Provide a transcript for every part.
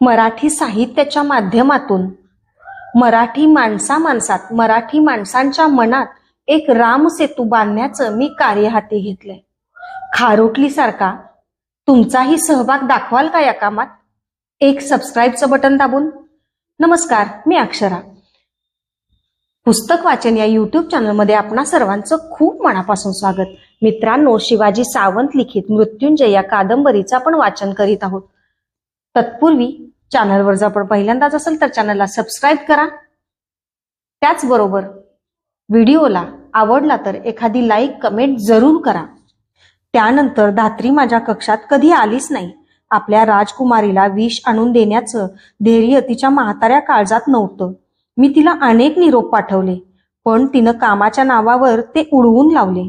मराठी साहित्याच्या माध्यमातून. मराठी माणसा माणसात मराठी माणसांच्या मनात एक रामसेतू बांधण्याचं मी कार्य हाती घेतलंय. खारोटलीसारखा तुमचाही सहभाग दाखवाल का या कामात? एक सबस्क्राईबचं बटन दाबून. नमस्कार मी अक्षरा. पुस्तक वाचन या युट्यूब चॅनलमध्ये आपणा सर्वांचं खूप मनापासून स्वागत. मित्रांनो शिवाजी सावंत लिखित मृत्युंजय या कादंबरीचं आपण वाचन करीत आहोत. तत्पूर्वी चॅनलवर जर आपण पहिल्यांदाच असेल तर चॅनलला सबस्क्राईब करा. त्याचबरोबर व्हिडिओला आवडला तर एखादी लाईक कमेंट जरूर करा. त्यानंतर धात्री माझ्या कक्षात कधी आलीच नाही. आपल्या राजकुमारीला विष आणून देण्याचं धैर्य तिच्या म्हाताऱ्या काळजात नव्हतं. मी तिला अनेक निरोप पाठवले पण तिनं कामाच्या नावावर ते उडवून लावले.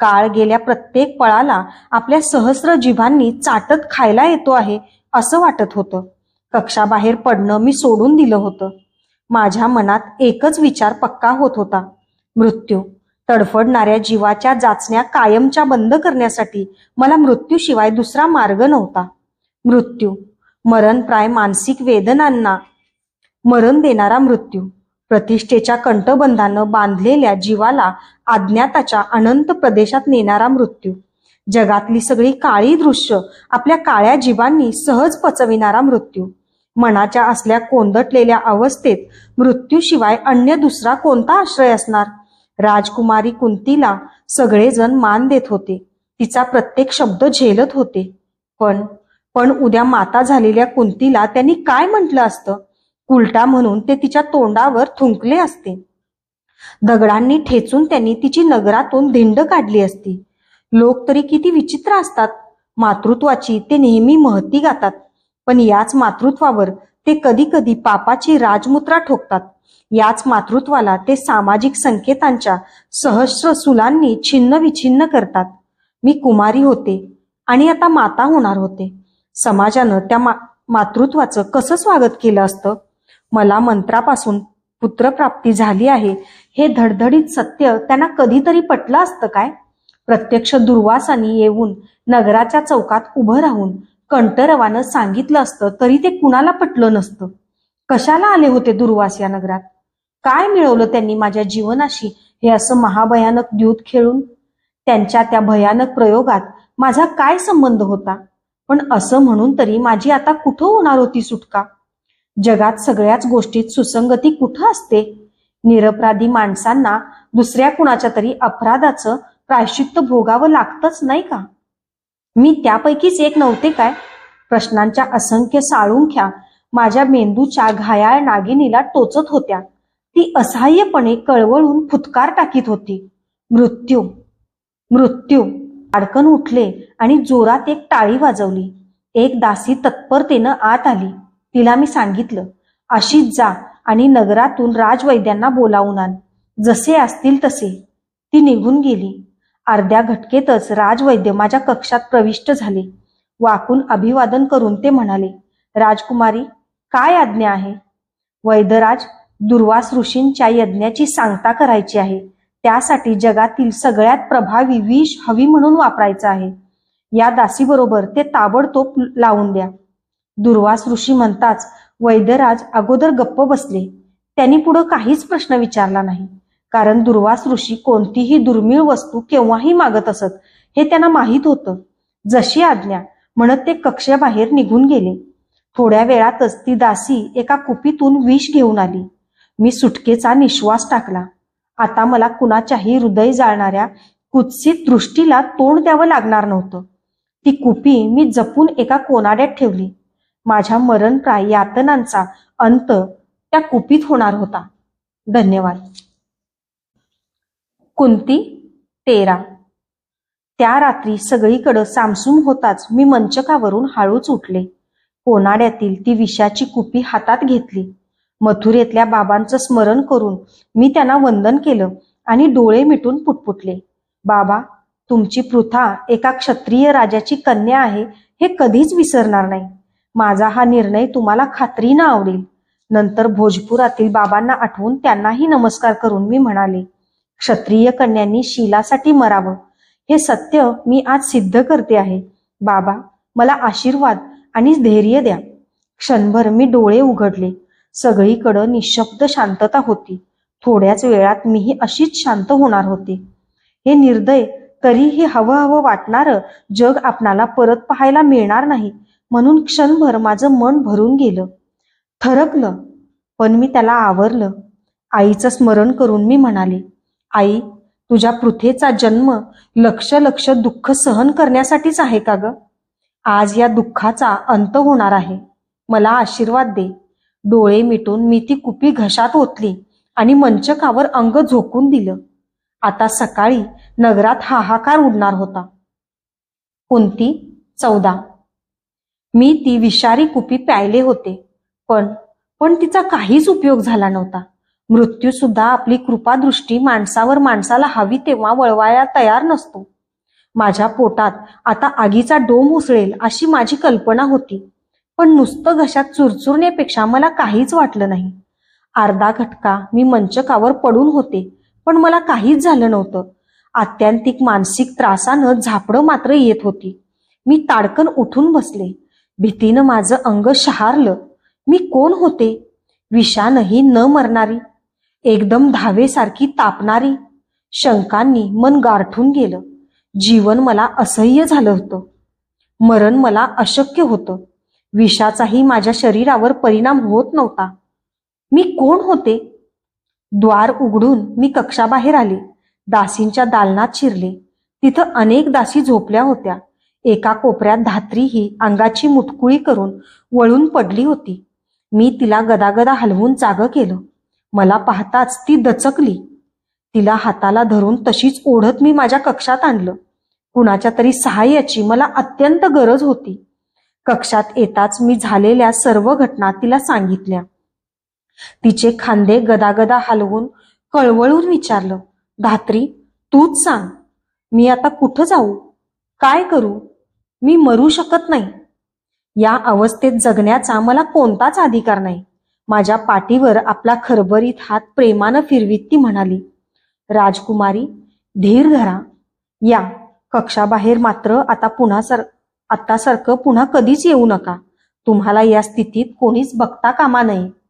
काळ गेल्या प्रत्येक पळाला आपल्या सहस्र जीवांनी चाटत खायला येतो आहे असं वाटत होतं. कक्षाबाहेर पडणं मी सोडून दिलं होतं. माझ्या मनात एकच विचार पक्का होत होता. मृत्यू. तडफडणाऱ्या जीवाच्या जाचण्या कायमच्या बंद करण्यासाठी मला मृत्यूशिवाय दुसरा मार्ग नव्हता. मृत्यू. मरणप्राय मानसिक वेदनांना मरण देणारा मृत्यू. प्रतिष्ठेच्या कंठबंधानं बांधलेल्या जीवाला अज्ञाताच्या अनंत प्रदेशात नेणारा मृत्यू. जगातली सगळी काळी दृश्य आपल्या काळ्या जीवांनी सहज पचविणारा मृत्यू. मनाच्या असल्या कोंदटलेल्या अवस्थेत मृत्यूशिवाय अन्य दुसरा कोणता आश्रय असणार? राजकुमारी कुंतीला सगळेजण मान देत होते. तिचा प्रत्येक शब्द झेलत होते. पण पण उद्या माता झालेल्या कुंतीला त्यांनी काय म्हटलं असतं? उलटा म्हणून ते तिच्या तोंडावर थुंकले असते. दगडांनी ठेचून त्यांनी तिची नगरातून धिंड काढली असती. लोक तरी किती विचित्र असतात. मातृत्वाची ते नेहमी महती गातात. पण याच मातृत्वावर ते कधी कधी पापाची राजमुद्रा ठोकतात. याच मातृत्वाला ते सामाजिक संकेतांच्या सहस्र सुलांनी छिन्न विछिन्न करतात. मी कुमारी होते आणि आता माता होणार होते. समाजानं त्या मा मातृत्वाचं कसं स्वागत केलं असतं? मला मंत्रापासून पुत्रप्राप्ती झाली आहे. हे धडधडीत सत्य त्यांना कधीतरी पटलं असतं काय? प्रत्यक्ष दुर्वासानी येऊन नगराच्या चौकात उभं राहून कंटरवानं सांगितलं असतं तरी ते कुणाला पटलं नसतं. कशाला आले होते दुर्वास या नगरात? काय मिळवलं त्यांनी माझ्या जीवनाशी? हे असं महाभयानक द्यूत खेळून? त्यांच्या त्या भयानक प्रयोगात माझा काय संबंध होता? पण असं म्हणून तरी माझी आता कुठं होणार होती सुटका? जगात सगळ्याच गोष्टीत सुसंगती कुठं असते? निरपराधी माणसांना दुसऱ्या कुणाच्या तरी अपराधाचं प्रायश्चित्त भोगावं लागतच नाही का? मी त्यापैकीच एक नव्हते काय? प्रश्नांच्या असंख्य साळुंख्या माझ्या मेंदूच्या घायाळ नागिनीला टोचत होत्या. ती असहाय्यपणे कळवळून फुतकार टाकीत होती. मृत्यू मृत्यू. अडकन उठले आणि जोरात एक टाळी वाजवली. एक दासी तत्परतेनं आत आली. तिला मी सांगितलं अशीच जा आणि नगरातून राजवैद्यांना बोलावून आण. जसे असतील तसे. ती निघून गेली. अर्ध्या घटकेतच राजवैद्य माझ्या कक्षात प्रविष्ट झाले. वाकून अभिवादन करून ते म्हणाले राजकुमारी काय आज्ञा आहे? वैद्यराज दुर्वास ऋषींच्या यज्ञाची सांगता करायची आहे. त्यासाठी जगातील सगळ्यात प्रभावी विष हवी म्हणून वापरायचं आहे. या दासीबरोबर ते ताबडतोब लावून द्या. दुर्वास ऋषी म्हणताच वैद्यराज अगोदर गप्प बसले. त्यांनी पुढं काहीच प्रश्न विचारला नाही. कारण दुर्वास ऋषी कोणतीही दुर्मिळ वस्तू केव्हाही मागत असत हे त्यांना माहीत होतं. जशी आज्ञा म्हणत ते कक्षेबाहेर निघून गेले. थोड्या वेळातच ती दासी एका कुपीतून विष घेऊन आली. मी सुटकेचा निश्वास टाकला. आता मला कुणाच्याही हृदय जाळणाऱ्या कुत्सित दृष्टीला तोंड द्यावं लागणार नव्हतं. ती कुपी मी जपून एका कोनाड्यात ठेवली. माझ्या मरणप्राय यातनांचा अंत त्या कुपीत होणार होता. धन्यवाद. कुंती तेरा. त्या रात्री सगळीकडं सामसूम होताच मी मंचकावरून हळूच उठले. कोनाड्यातील ती विषाची कुपी हातात घेतली. मथुरेतल्या बाबांचं स्मरण करून मी त्यांना वंदन केलं आणि डोळे मिटून पुटपुटले. बाबा तुमची पृथा एका क्षत्रिय राजाची कन्या आहे हे कधीच विसरणार नाही. माझा हा निर्णय तुम्हाला खात्रीनं आवडेल. नंतर भोजपुरातील बाबांना आठवून त्यांनाही नमस्कार करून मी म्हणाले क्षत्रिय कन्यांनी शिलासाठी मरावं. हे सत्य मी आज सिद्ध करते आहे. बाबा मला आशीर्वाद आणि धैर्य द्या. क्षणभर मी डोळे उघडले. सगळीकडं निशब्द शांतता होती. थोड्याच वेळात मीही अशीच शांत होणार होते. हे निर्दय तरीही हवं हवं वाटणारं जग आपणाला परत पाहायला मिळणार नाही म्हणून क्षणभर माझं मन भरून गेलं. थरकलं पण मी त्याला आवरलं. आईचं स्मरण करून मी म्हणाले आई तुझ्या पृथेचा जन्म लक्ष लक्ष दुःख सहन करण्यासाठीच आहे का ग? आज या दुःखाचा अंत होणार आहे. मला आशीर्वाद दे. डोळे मिटून मी ती कुपी घशात ओतली आणि मंचकावर अंग झोकून दिलं. आता सकाळी नगरात हाहाकार उडणार होता. कोणती चौदा. मी ती विषारी कुपी प्यायले होते पण पण तिचा काहीच उपयोग झाला नव्हता. मृत्यू सुद्धा आपली कृपादृष्टी माणसावर माणसाला हवी तेव्हा वळवायला तयार नसतो. माझ्या पोटात आता आगीचा डोम उसळेल अशी माझी कल्पना होती. पण नुसतं घशात चुरचुरण्यापेक्षा मला काहीच वाटलं नाही. अर्धा घटका मी मंचकावर पडून होते पण मला काहीच झालं नव्हतं. आत्यंतिक मानसिक त्रासानं झापडं मात्र येत होती. मी ताडकन उठून बसले. भीतीनं माझं अंग शहारलं. मी कोण होते? विषानही न मरणारी. एकदम धावेसारखी तापणारी शंकांनी मन गारठून गेलं. जीवन मला असह्य झालं होतं. मरण मला अशक्य होतं. विषाचाही माझ्या शरीरावर परिणाम होत नव्हता. मी कोण होते? द्वार उघडून मी कक्षाबाहेर आले. दासींच्या दालनात शिरले. तिथं अनेक दासी झोपल्या होत्या. एका कोपऱ्यात धात्री ही अंगाची मुटकुळी करून वळून पडली होती. मी तिला गदागदा हलवून जागं केलं. मला पाहताच ती दचकली. तिला हाताला धरून तशीच ओढत मी माझ्या कक्षात आणलं. कुणाच्या तरी सहाय्याची मला अत्यंत गरज होती. कक्षात येताच मी झालेल्या सर्व घटना तिला सांगितल्या. तिचे खांदे गदागदा हलवून कळवळून विचारलं धात्री तूच सांग मी आता कुठं जाऊ? काय करू? मी मरू शकत नाही. या अवस्थेत जगण्याचा मला कोणताच अधिकार नाही. माझ्या पाठीवर आपला खरबरीत हात प्रेमानं फिरवीत ती म्हणाली राजकुमारी धीर धरा. या. कक्षाबाहेर मात्र आता पुन्हा सर आत्तासारखं पुन्हा कधीच येऊ नका. तुम्हाला या स्थितीत कोणीच बघता कामा नये.